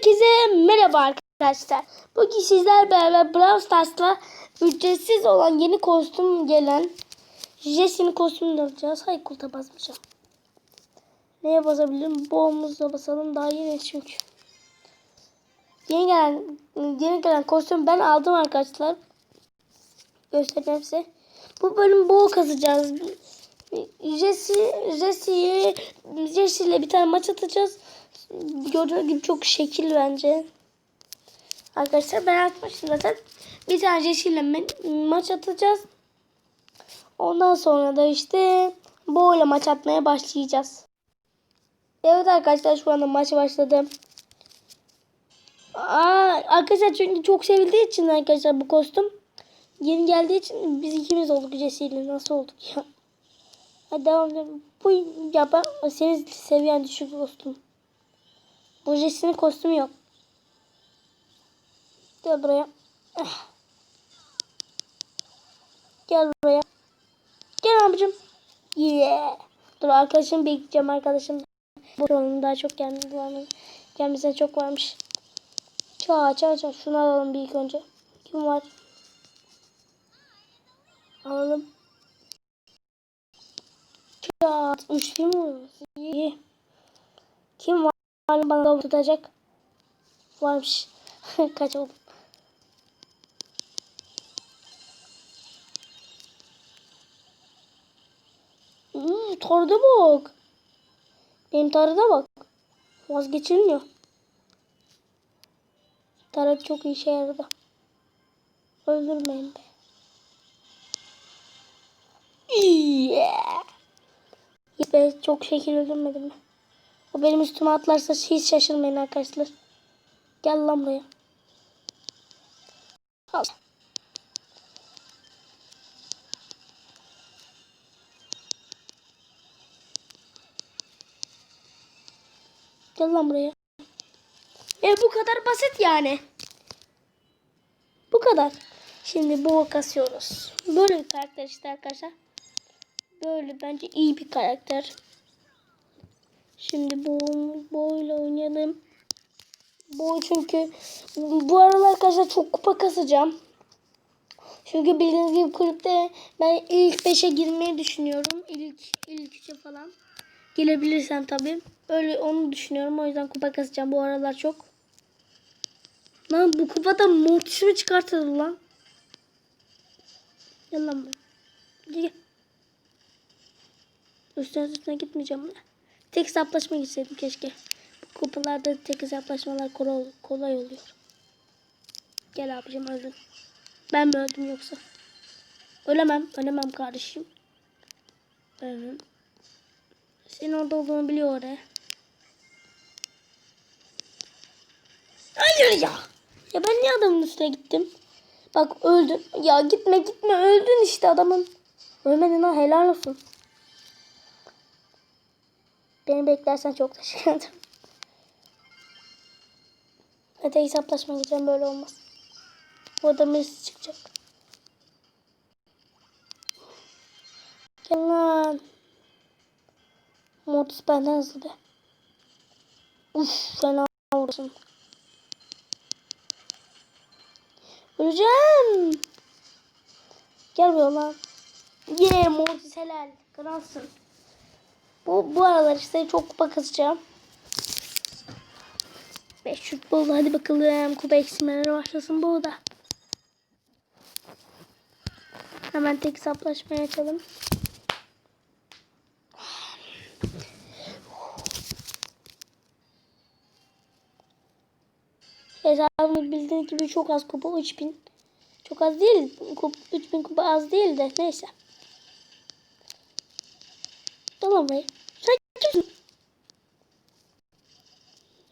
Herkese merhaba arkadaşlar. Bugün sizler beraber Brawl Stars'la ücretsiz olan yeni kostüm gelen Jesse'nin kostümünü alacağız. Hayır kulta basmayacağım. Neye basabilirim? Boğumuzla basalım daha yeni çünkü. Yeni gelen, yeni gelen kostüm ben aldım arkadaşlar. Göstereyim size. Bu bölüm boğ kazacağız. Jesse, Jesse'yi Jesse ile bir tane maç atacağız. Gördüğünüz gibi çok şekil bence. Arkadaşlar ben atmıştım zaten. Bir tane ma- maç atacağız. Ondan sonra da işte Bo ile maç atmaya başlayacağız. Evet arkadaşlar şu anda maç başladı. Aa, arkadaşlar çünkü çok sevildiği için arkadaşlar bu kostüm yeni geldiği için biz ikimiz olduk Jesse nasıl olduk ya. Hadi devam edelim. Bu ya ben senin seviyen düşük kostüm. Bu Jesse'nin kostümü yok. Gel buraya. Gel buraya. Gel abicim. Yeah. Dur arkadaşım bekleyeceğim arkadaşım. Bu onun daha çok varmış. Gelmesine çok varmış. Ça ça ça. Şunu alalım bir ilk önce. Kim var? Alalım. Ça. Üç film mi? İyi. Kim var? Bana tutacak. Varmış. Kaç oldu? Hmm, tarıda bak. Benim tarıda bak. Vazgeçilmiyor. Tarık çok işe yaradı. Öldürmeyin be. Yeah. Be çok şekil öldürmedim mi? O benim üstüme atlarsa hiç şaşırmayın arkadaşlar. Gel lan buraya. Al. Gel lan buraya. E bu kadar basit yani. Bu kadar. Şimdi boğa kasıyoruz. Böyle bir karakter işte arkadaşlar. Böyle bence iyi bir karakter. Şimdi bu boyla oynayalım. Bu çünkü bu aralar arkadaşlar çok kupa kasacağım. Çünkü bildiğiniz gibi kulüpte ben ilk 5'e girmeyi düşünüyorum. İlk ilk 3'e falan. Gelebilirsem tabii. Öyle onu düşünüyorum. O yüzden kupa kasacağım bu aralar çok. Lan bu kupada mortis mi çıkartıldı lan? Lan buraya. Gel. Üstüne üstüne gitmeyeceğim. Ben. Tek hesaplaşma gitseydim keşke. Bu kupalarda tek hesaplaşmalar kolay, kolay oluyor. Gel abicim öldün. Ben mi öldüm yoksa? Ölemem. Ölemem kardeşim. Evet. Senin orada olduğunu biliyor oraya. Hayır ya. Ya ben niye adamın üstüne gittim? Bak öldün. Ya gitme gitme öldün işte adamın. Ölmedin ha helal olsun. Beni beklersen çok teşekkür ederim. Hadi hesaplaşma gideceğim böyle olmaz. Bu adam birisi çıkacak. Gel lan. Mortis benden hızlı be. Uf fena vurursun. Öleceğim. Gel buraya lan. Ye yeah, Mortis helal. Kralsın. Bu, bu aralar işte çok kupa kasacağım. 5 şut oldu. Hadi bakalım. Kupa eksilmeleri başlasın bu da. Hemen tek hesaplaşmaya açalım. Hesabımız bildiğiniz gibi çok az kupa 3000. Çok az değil. Kup, 3000 kupa az değil de neyse. Be. Sen kimsin?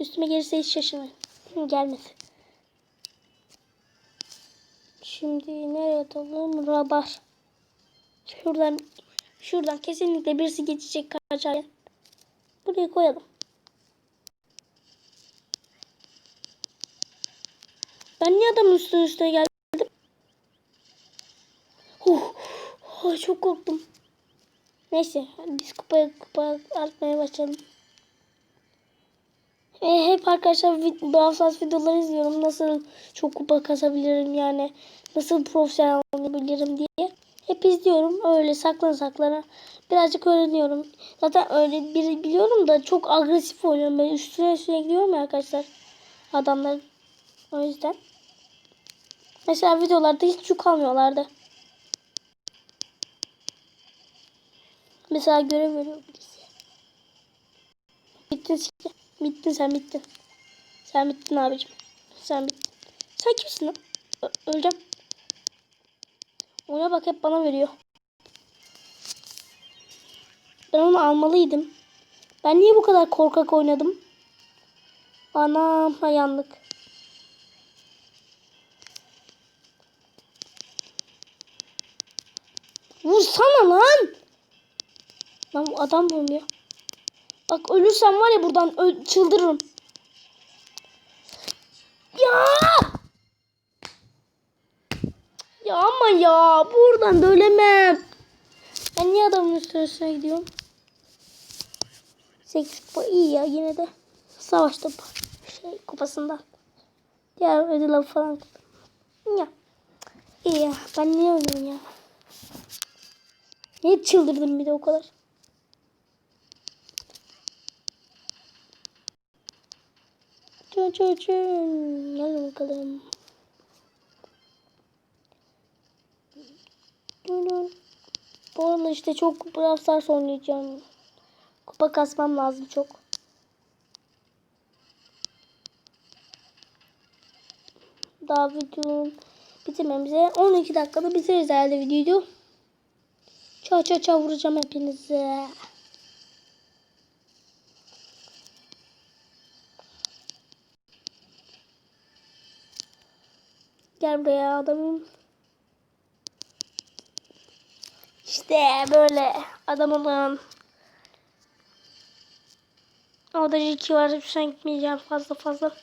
Üstüme gelirse hiç şaşırmayın. Gelmedi. Şimdi nereye atalım? Rabar. Şuradan şuradan kesinlikle birisi geçecek kaçarken. Buraya koyalım. Ben niye adamın üstüne üstüne geldim? Huh. Ay çok korktum. Neyse biz kupa kupa atmaya başlayalım. E, hep arkadaşlar vid- Brawl Stars videoları izliyorum. Nasıl çok kupa kasabilirim yani. Nasıl profesyonel olabilirim diye. Hep izliyorum. Öyle saklan saklana. Birazcık öğreniyorum. Zaten öyle bir biliyorum da çok agresif oynuyorum. Ben üstüne üstüne gidiyorum ya arkadaşlar. Adamların. O yüzden. Mesela videolarda hiç yük almıyorlardı. Mesela görev veriyor birisi. Bittin sen. Bittin sen bittin. Sen bittin abicim. Sen bittin. Sen kimsin lan? Ö- öleceğim. Ona bak hep bana veriyor. Ben onu almalıydım. Ben niye bu kadar korkak oynadım? Anam ha. Vursana lan. Lan adam vurmuyor. Bak ölürsem var ya buradan çıldırırım. Ya! Ya ama ya buradan da ölemem. Ben niye adamın üstüne gidiyorum? 8 kupa iyi ya yine de. Savaş topu. Şey kupasında. Diğer ödül falan. Ya. İyi ya. Ben niye öldüm ya? Niye çıldırdım bir de o kadar? Çün çün çün. Hadi bakalım. Bu arada işte çok Brawl Stars oynayacağım. Kupa kasmam lazım çok. Daha videonun bitirmemize 12 dakikada bitiririz herhalde videoyu. Ça ça ça vuracağım hepinize. Gel buraya adamım. İşte böyle adam olun. Orada iki var. Hepsine gitmeyeceğim fazla fazla.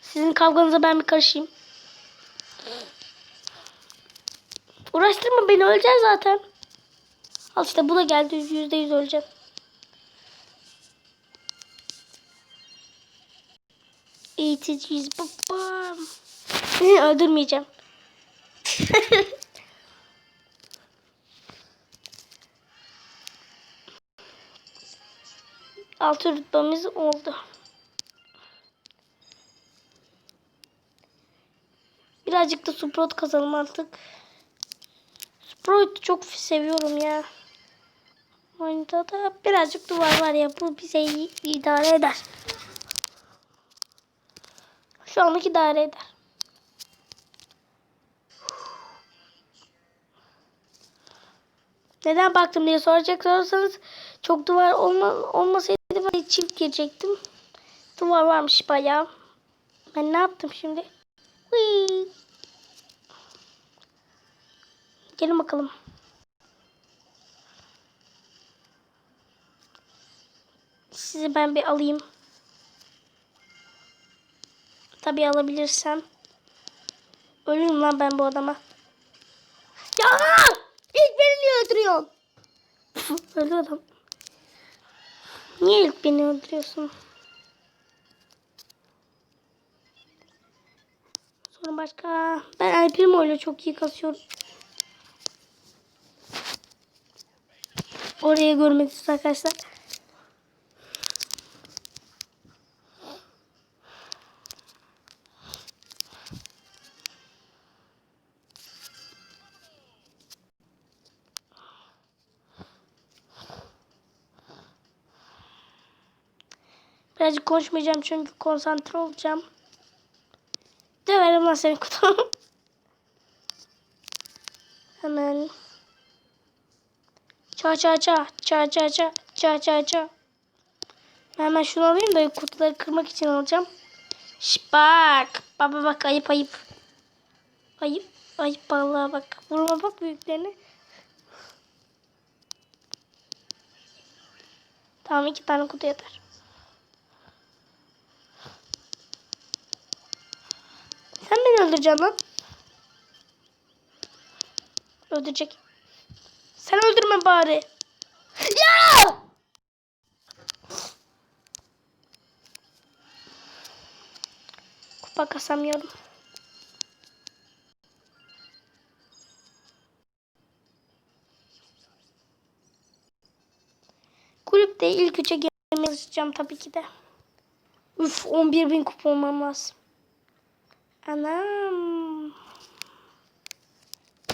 Sizin kavganıza ben bir karışayım. Uğraştırma beni öleceğim zaten. Al işte bu da geldi. Yüzde yüz öleceğim. Eğiticiyiz babam. Öldürmeyeceğim. Altı rütbemiz oldu. Birazcık da Sprout kazalım artık. Sprout'u çok seviyorum ya. Oyunda da birazcık duvar var ya bu bize idare eder. Şu anlık idare eder. Neden baktım diye soracak olursanız çok duvar olma, olmasaydı ben çift girecektim. Duvar varmış bayağı. Ben ne yaptım şimdi? Hıy. Gelin bakalım. Sizi ben bir alayım. Tabii alabilirsem. Ölürüm lan ben bu adama. Ya! Öldürüyorsun? Öldü adam. Niye ilk beni öldürüyorsun? Sonra başka... Ben El Primo ile çok iyi kasıyorum. Oraya görmediniz arkadaşlar. Birazcık konuşmayacağım çünkü konsantre olacağım. Döverim lan seni kutum. Hemen. Ça ça ça. Ça ça ça. Ça ça ça. Hemen şunu alayım da kutuları kırmak için alacağım. Şş, bak. Baba bak ayıp ayıp. Ayıp. Ayıp vallahi bak. Vurma bak büyüklerine. Tamam iki tane kutu yeter. Sen beni öldüreceksin lan. Öldürecek. Sen öldürme bari. Ya! Kupa kasamıyorum. Kulüpte ilk üçe girmeye çalışacağım tabii ki de. Üf 11 bin kupa olmam lazım. Anam.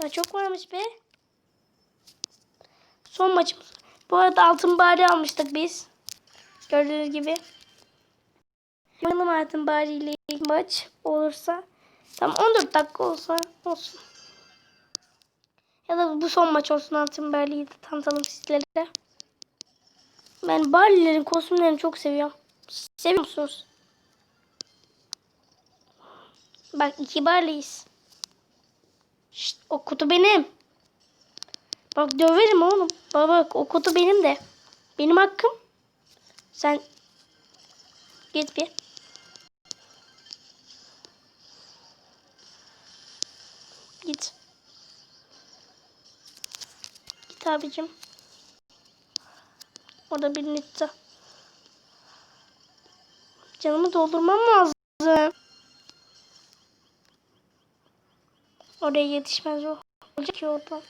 Daha çok varmış be. Son maçımız. Bu arada altın bari almıştık biz. Gördüğünüz gibi. Bakalım altın bari ile ilk maç olursa. Tam 14 dakika olsa olsun. Ya da bu son maç olsun altın bariyi de tanıtalım sizlere. Ben Barley'lerin kostümlerini çok seviyorum. Seviyor musunuz? Bak iki Barley'iz. Şşt, o kutu benim. Bak döverim oğlum. Bak bak o kutu benim de. Benim hakkım. Sen git bir. Git. Git abicim. Orada bir nütta. Canımı doldurmam lazım. Oraya yetişmez o. Olacak ki oradan.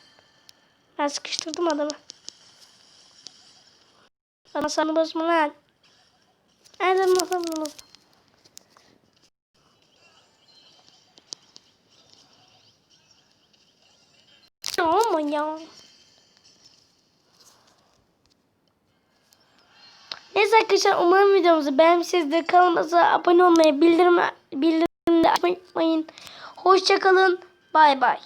Ben sıkıştırdım adamı. Bana sana bozma lan. Nereden bakalım Ama ya. Neyse arkadaşlar umarım videomuzu beğenmişsinizdir. Kanalımıza abone olmayı, bildirim, bildirimleri açmayı unutmayın. Hoşçakalın. Bay bay.